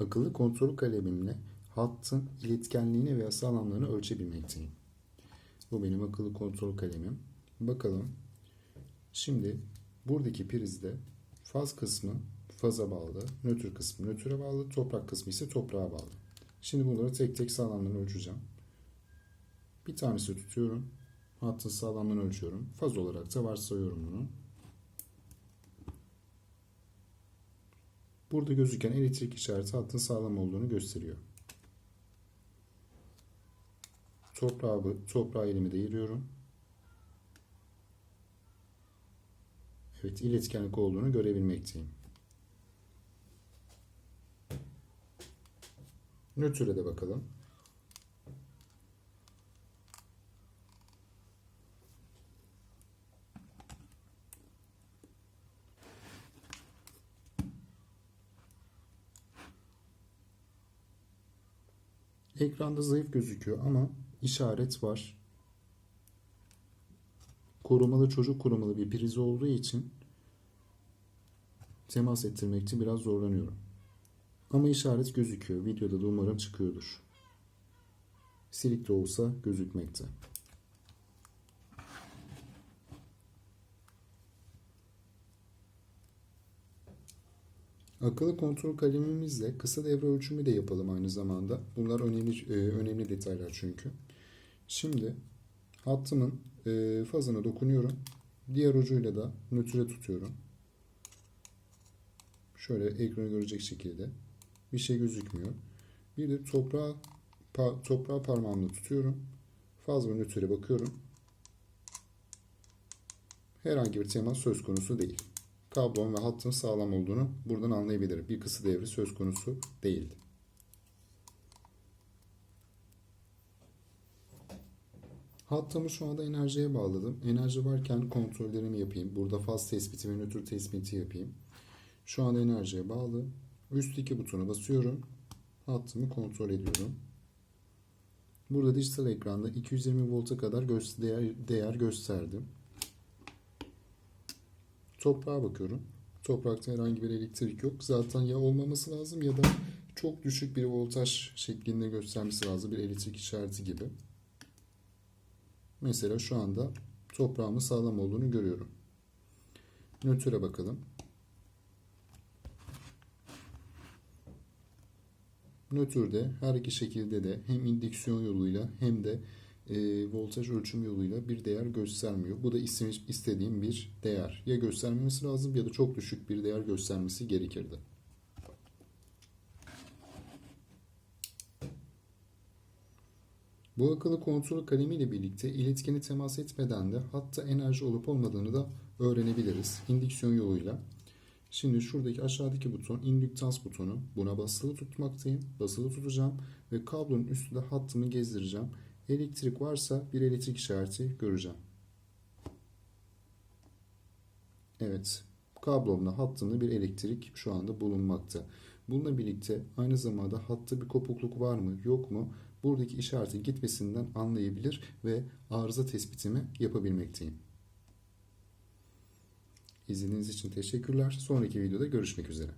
Akıllı kontrol kalemimle hattın iletkenliğini veya sağlamlığını ölçebilmekteyim. Bu benim akıllı kontrol kalemim. Bakalım. Şimdi buradaki prizde faz kısmı faza bağlı, nötr kısmı nötre bağlı, toprak kısmı ise toprağa bağlı. Şimdi bunları tek tek sağlamlığını ölçeceğim. Bir tanesi tutuyorum. Hattın sağlamlığını ölçüyorum. Faz olarak da varsayıyorum bunu. Burada gözüken elektrik işareti hattın sağlam olduğunu gösteriyor. Toprağı, toprağı elimi değiriyorum. Evet, iletkenlik olduğunu görebilmekteyim. Nötr'e de bakalım. Ekranda zayıf gözüküyor ama işaret var. Korumalı çocuk korumalı bir priz olduğu için temas ettirmekte biraz zorlanıyorum. Ama işaret gözüküyor. Videoda da umarım çıkıyordur. Silik de olsa gözükmekte. Akıllı kontrol kalemimizle kısa devre ölçümü de yapalım aynı zamanda. Bunlar önemli e, önemli detaylar çünkü. Şimdi hattımın e, fazına dokunuyorum. Diğer ucuyla da nötre tutuyorum. Şöyle ekranı görecek şekilde. Bir şey gözükmüyor. Bir de toprağa pa, toprağı parmağımla tutuyorum. Faz ve nötre bakıyorum. Herhangi bir temas söz konusu değil kablom ve hattın sağlam olduğunu buradan anlayabilirim. Bir kısa devri söz konusu değildi. Hattımı şu anda enerjiye bağladım. Enerji varken kontrollerimi yapayım. Burada faz tespiti ve nötr tespiti yapayım. Şu anda enerjiye bağlı. Üstteki butona basıyorum. Hattımı kontrol ediyorum. Burada dijital ekranda 220 volta kadar değer, değer gösterdim. Toprağa bakıyorum. Toprakta herhangi bir elektrik yok. Zaten ya olmaması lazım ya da çok düşük bir voltaj şeklinde göstermesi lazım. Bir elektrik işareti gibi. Mesela şu anda toprağımın sağlam olduğunu görüyorum. Nötre bakalım. Nötrde her iki şekilde de hem indüksiyon yoluyla hem de e, voltaj ölçüm yoluyla bir değer göstermiyor. Bu da istediğim bir değer. Ya göstermemesi lazım ya da çok düşük bir değer göstermesi gerekirdi. Bu akıllı kontrol kalemiyle birlikte iletkeni temas etmeden de hatta enerji olup olmadığını da öğrenebiliriz indüksiyon yoluyla. Şimdi şuradaki aşağıdaki buton indüktans butonu. Buna basılı tutmaktayım. Basılı tutacağım ve kablonun üstünde hattımı gezdireceğim. Elektrik varsa bir elektrik işareti göreceğim. Evet. Kablomda hattımda bir elektrik şu anda bulunmakta. Bununla birlikte aynı zamanda hatta bir kopukluk var mı yok mu buradaki işaretin gitmesinden anlayabilir ve arıza tespitimi yapabilmekteyim. İzlediğiniz için teşekkürler. Sonraki videoda görüşmek üzere.